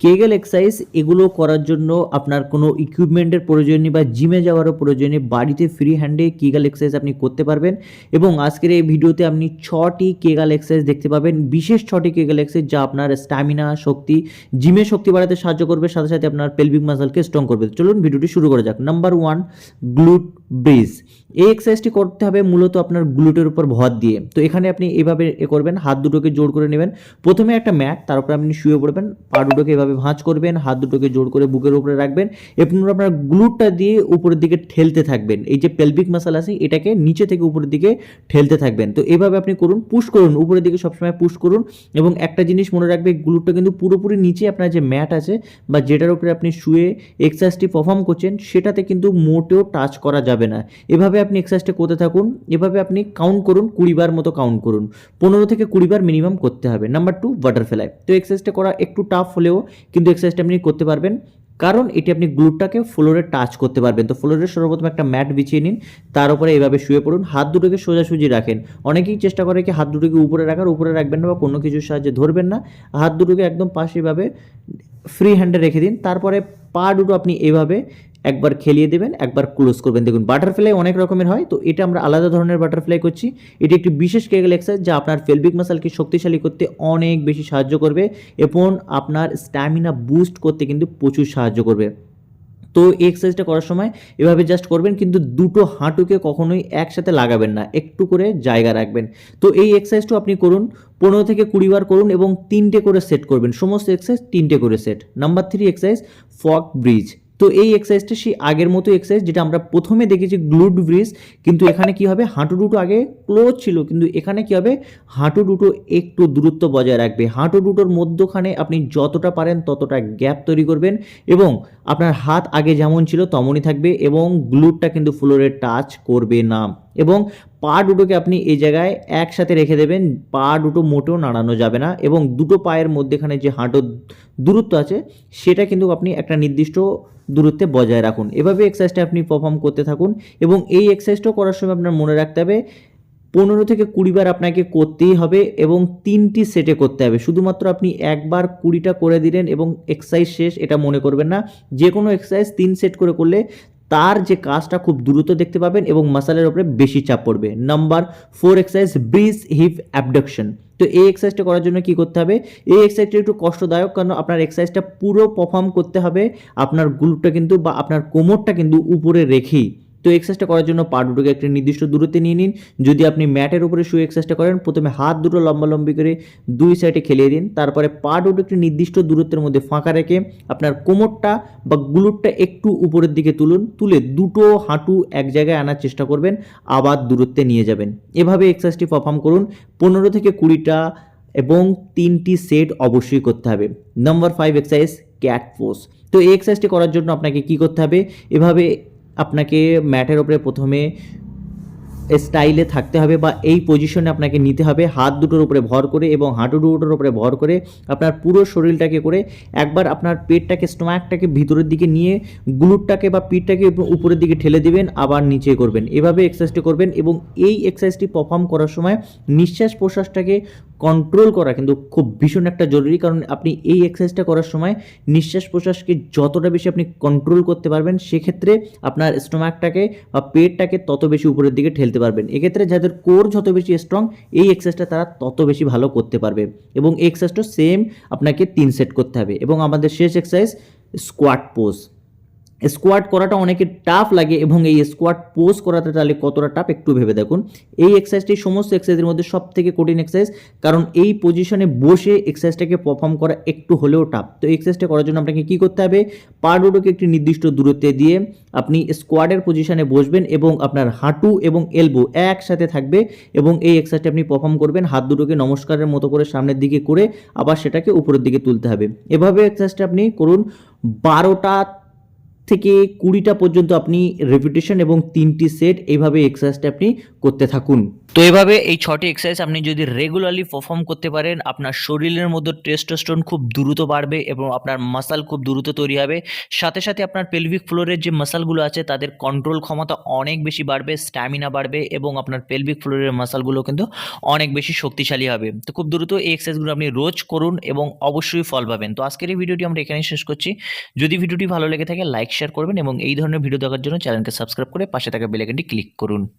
Kegel exercise এগুলো করার জন্য আপনার কোনো ইকুইপমেন্টের প্রয়োজন নেই বা জিমে যাওয়ারও প্রয়োজন নেই। বাড়িতে ফ্রি হ্যান্ডে কেগাল এক্সারসাইজ আপনি করতে পারবেন এবং আজকের এই ভিডিওতে আপনি ছটি কেগাল এক্সারসাইজ দেখতে পাবেন। বিশেষ ছটি কেগাল এক্সারসাইজ যা আপনার স্ট্যামিনা শক্তি জিমে শক্তি বাড়াতে সাহায্য করবে, সাথে সাথে আপনার পেলভিক মাসলকে স্ট্রং করবে। চলুন ভিডিওটি শুরু করা যাক। Number one glute bridge. এই এক্সারসাইজটি করতে হবে মূলত আপনার গ্লুটের উপর ভর দিয়ে। তো এখানে আপনি এভাবে এ করবেন, হাত দুটোকে জোর করে নেবেন। প্রথমে একটা ম্যাট, তার উপর আপনি শুয়ে পড়বেন, পা দুটোকে এভাবে ভাঁজ করবেন, হাত দুটোকে জোর করে বুকের উপরে রাখবেন। এবং আপনার গ্লুটটা দিয়ে উপরের দিকে ঠেলতে থাকবেন। এই যে পেলভিক মাসাল আছে, এটাকে নিচে থেকে উপরের দিকে ঠেলতে থাকবেন। তো এভাবে আপনি করুন পুশ করুন, উপরের দিকে সবসময় পুশ করুন। এবং একটা জিনিস মনে রাখবে গ্লুটটা কিন্তু পুরোপুরি নিচে আপনার যে ম্যাট আছে বা যেটার উপরে আপনি শুয়ে এক্সারসাইজটি পারফর্ম করছেন, সেটাতে কিন্তু মোটেও টাচ করা যাবে না। এভাবে আপনি এক্সারসাইজটা করতে থাকুন, এভাবে আপনি কাউন্ট করুন, কুড়ি বার মতো কাউন্ট করুন। পনেরো থেকে কুড়িবার মিনিমাম করতে হবে। নাম্বার টু বাটারফ্লাই তো এক্সারসাইজটা করা একটু টাফ হলেও কিন্তু এক্সারসাইজটা আপনি করতে পারবেন। কারণ এটি আপনি গ্লুটটাকে ফ্লোরে টাচ করতে পারবেন। তো ফ্লোরে সর্বপ্রথম একটা ম্যাট বিছিয়ে নিন, তার উপরে এইভাবে শুয়ে পড়ুন, হাত দুটোকে সোজাসুজি রাখেন। অনেকেই চেষ্টা করে কি হাত দুটোকে উপরে রাখার, উপরে রাখবেন না বা কোনো কিছুর সাহায্যে ধরবেন না। হাত দুটোকে একদম পাশে এভাবে ফ্রি হ্যান্ডে রেখে দিন। তারপরে পা দুটো আপনি এভাবে একবার খেলিয়ে দেবেন, একবার ক্লোজ করবেন। দেখুন বাটারফ্লাই অনেক রকমের হয়, তো এটা আমরা আলাদা ধরনের বাটারফ্লাই করছি। এটি একটি বিশেষ কেগেল এক্সারসাইজ যা আপনার ফেলবিক মাসালকে শক্তিশালী করতে অনেক বেশি সাহায্য করবে এবং আপনার স্ট্যামিনা বুস্ট করতে কিন্তু প্রচুর সাহায্য করবে। তো এক্সারসাইজটা করার সময় এভাবে জাস্ট করবেন, কিন্তু দুটো হাঁটুকে কখনোই একসাথে লাগাবেন না, একটু করে জায়গা রাখবেন। তো এই এক্সারসাইজটা আপনি করুন, পনেরো থেকে কুড়ি বার করুন এবং তিনটে করে সেট করবেন। সমস্ত এক্সারসাইজ তিনটে করে সেট নাম্বার থ্রি এক্সারসাইজ ফক ব্রিজ তো এই এক্সারসাইজটা সেই আগের মতো এক্সারসাইজ যেটা আমরা প্রথমে দেখেছি গ্লুড ব্রিজ কিন্তু এখানে কি হবে? হাঁটু দুটো আগে ক্লোজ ছিল, কিন্তু এখানে কি হবে? হাঁটু দুটো একটু দূরত্ব বজায় রাখবে। হাঁটু দুটোর মধ্যখানে আপনি যতটা পারেন ততটা গ্যাপ তৈরি করবেন এবং আপনার হাত আগে যেমন ছিল তেমনই থাকবে এবং গ্লুডটা কিন্তু ফ্লোরে টাচ করবে না। এবং পা দুটোকে আপনি এই জায়গায় একসাথে রেখে দেবেন, পা দুটো মোটেও নাড়ানো যাবে না এবং দুটো পায়ের মধ্যেখানে যে হাঁটোর দূরত্ব আছে, সেটা কিন্তু আপনি একটা নির্দিষ্ট দূরত্বে বজায় রাখুন। এভাবে এক্সারসাইজটা আপনি পারফর্ম করতে থাকুন এবং এই এক্সারসাইজটাও করার সময় আপনার মনে রাখতে হবে, পনেরো থেকে কুড়িবার আপনাকে করতেই হবে এবং তিনটি সেটে করতে হবে। শুধুমাত্র আপনি একবার কুড়িটা করে দিলেন এবং এক্সারসাইজ শেষ, এটা মনে করবেন না। যে কোনো এক্সারসাইজ তিন সেট করে করলে তার যে কাজটা খুব দ্রুত দেখতে পাবেন এবং মাসালের ওপরে বেশি চাপ পড়বে। Number four exercise bridge hip abduction তো এই এক্সারসাইজটা করার জন্য কি করতে হবে? এই এক্সারসাইজটা একটু কষ্টদায়ক কারণ আপনার এক্সারসাইজটা পুরো পারফর্ম করতে হবে। আপনার গ্লুটটা কিন্তু বা আপনার কোমরটা কিন্তু উপরে রেখেই। তো এক্সারসাইজটা করার জন্য পা দুটোকে একটি নির্দিষ্ট দূরত্বে নিয়ে নিন। যদি আপনি ম্যাটের উপরে শুয়ে এক্সারসাইজটা করেন, প্রথমে হাত দুটো লম্বালম্বি করে দুই সাইডে খেলিয়ে দিন। তারপরে পা দুটো একটি নির্দিষ্ট দূরত্বের মধ্যে ফাঁকা রেখে আপনার কোমরটা বা গ্লুটটা একটু উপরের দিকে তুলুন। তুলে দুটো হাঁটু এক জায়গায় আনার চেষ্টা করবেন, আবার দূরত্বে নিয়ে যাবেন। এভাবে এক্সারসাইজটি পারফর্ম করুন। পনেরো থেকে কুড়িটা এবং তিনটি সেট অবশ্যই করতে হবে। Number five exercise cat pose তো এই এক্সারসাইজটি করার জন্য আপনাকে কি করতে হবে? এভাবে আপনাকে ম্যাটের ওপরে প্রথমে স্টাইলে থাকতে হবে বা এই পজিশনে আপনাকে নিতে হবে। হাত দুটোর উপরে ভর করে এবং হাঁটু দুটোর উপরে ভর করে আপনার পুরো শরীরটাকে করে একবার আপনার পেটটাকে স্টোম্যাকটাকে ভিতরের দিকে নিয়ে গ্লুটটাকে বা পিঠটাকে উপরের দিকে ঠেলে দিবেন, আবার নিচে করবেন। এভাবে এক্সারসাইজটি করবেন এবং এই এক্সারসাইজটি পারফর্ম করার সময় নিঃশ্বাস প্রশ্বাসটাকে কন্ট্রোল করা কিন্তু খুব ভীষণ একটা জরুরি, কারণ আপনি এই এক্সারসাইজটা করার সময় নিঃশ্বাস প্রশ্বাসকে যতটা বেশি আপনি কন্ট্রোল করতে পারবেন, সেক্ষেত্রে আপনার স্টোমাকটাকে বা পেটটাকে তত বেশি উপরের দিকে ঠেলতে পারবেন। এক্ষেত্রে যাদের কোর যত বেশি স্ট্রং এই এক্সারসাইজটা তারা তত বেশি ভালো করতে পারবে। এবং এক্সারসাইজটা সেম আপনাকে তিন সেট করতে হবে। এবং আমাদের শেষ এক্সারসাইজ স্কোয়াট পোজ স্কোয়াট করাটা অনেকে টাফ লাগে এবং এই স্কোয়াট পোজ করাতে তাহলে কতটা টাফ একটু ভেবে দেখুন। এই এক্সারসাইজটি সমস্ত এক্সারসাইজের মধ্যে সব থেকে কঠিন এক্সারসাইজ কারণ এই পজিশনে বসে এক্সারসাইজটাকে পারফর্ম করা একটু হলেও টাফ তো এক্সারসাইজটা করার জন্য আপনাকে কী করতে হবে? পা দুটোকে একটি নির্দিষ্ট দূরত্বে দিয়ে আপনি স্কোয়াডের পজিশনে বসবেন এবং আপনার হাঁটু এবং এলবো একসাথে থাকবে এবং এই এক্সারসাইজটা আপনি পারফর্ম করবেন। হাত দুটোকে নমস্কারের মতো করে সামনের দিকে করে আবার সেটাকে উপরের দিকে তুলতে হবে। এভাবে এক্সারসাইজটা আপনি করুন। বারোটা থেকে কুড়িটা পর্যন্ত আপনি রেপিটেশন এবং তিনটি সেট এইভাবে এক্সারসাইজটা আপনি করতে থাকুন। তো এভাবে এই ছটি এক্সারসাইজ আপনি যদি রেগুলারলি পারফর্ম করতে পারেন, আপনার শরীরের মধ্যে টেস্টোস্টেরন খুব দ্রুত বাড়বে এবং আপনার মাসাল খুব দ্রুত তৈরি হবে। সাথে সাথে আপনার পেলভিক ফ্লোরের যে মাসালগুলো আছে, তাদের কন্ট্রোল ক্ষমতা অনেক বেশি বাড়বে স্ট্যামিনা বাড়বে এবং আপনার পেলভিক ফ্লোরের মাসালগুলো কিন্তু অনেক বেশি শক্তিশালী হবে। তো খুব দ্রুত এই এক্সারসাইজগুলো আপনি রোজ করুন এবং অবশ্যই ফল পাবেন। তো আজকের এই ভিডিওটি আমরা এখানেই শেষ করছি। যদি ভিডিওটি ভালো লেগে থাকে লাইক শেয়ার করবেন এবং এই ধরনের ভিডিও দেখার জন্য চ্যানেলকে সাবস্ক্রাইব করে পাশে থাকা বেলাইকনটি ক্লিক করুন।